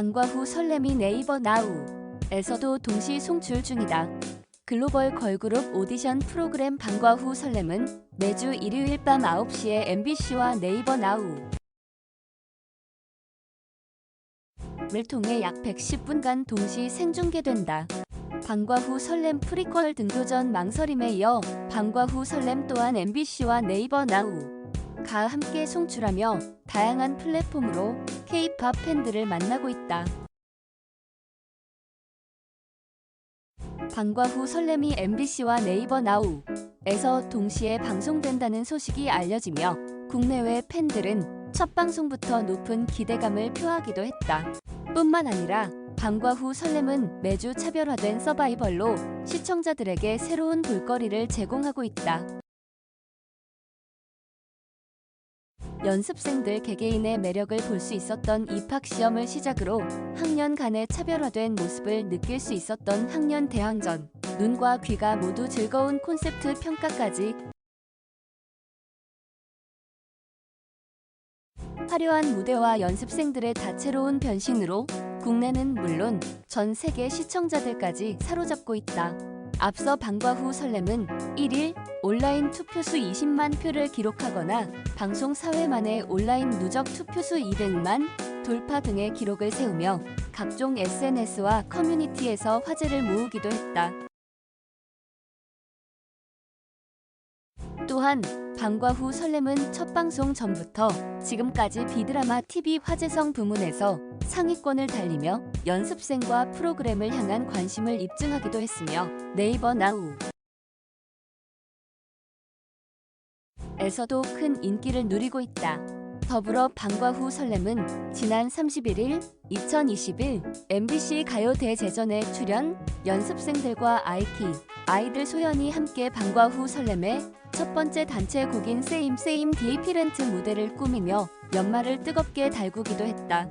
방과 후 설렘이 네이버 나우에서도 동시 송출 중이다. 글로벌 걸그룹 오디션 프로그램 방과 후 설렘은 매주 일요일 밤 9시에 MBC와 네이버 나우 를 통해 약 110분간 동시 생중계된다. 방과 후 설렘 프리퀄 등교전 망설임에 이어 방과 후 설렘 또한 MBC와 네이버 나우 가 함께 송출하며 다양한 플랫폼으로 K-팝 팬들을 만나고 있다. 방과 후 설렘이 MBC와 네이버 나우에서 동시에 방송된다는 소식이 알려지며 국내외 팬들은 첫 방송부터 높은 기대감을 표하기도 했다. 뿐만 아니라 방과 후 설렘은 매주 차별화된 서바이벌로 시청자들에게 새로운 볼거리를 제공하고 있다. 연습생들 개개인의 매력을 볼 수 있었던 입학 시험을 시작으로 학년 간의 차별화된 모습을 느낄 수 있었던 학년 대항전, 눈과 귀가 모두 즐거운 콘셉트 평가까지 화려한 무대와 연습생들의 다채로운 변신으로 국내는 물론 전 세계 시청자들까지 사로잡고 있다. 앞서 방과 후 설렘은 1일 온라인 투표수 20만 표를 기록하거나 방송 사회 만에 온라인 누적 투표수 200만 돌파 등의 기록을 세우며 각종 SNS와 커뮤니티에서 화제를 모으기도 했다. 또한 방과 후 설렘은 첫 방송 전부터 지금까지 비드라마 TV 화제성 부문에서 상위권을 달리며 연습생과 프로그램을 향한 관심을 입증하기도 했으며 네이버 나우 에서도 큰 인기를 누리고 있다. 더불어 방과 후 설렘은 지난 31일 2021 MBC 가요 대제전에 출연 연습생들과 아이키 아이들 소연이 함께 방과 후 설렘의 첫 번째 단체 곡인 세임 세임 디에피렌트 무대를 꾸미며 연말을 뜨겁게 달구기도 했다.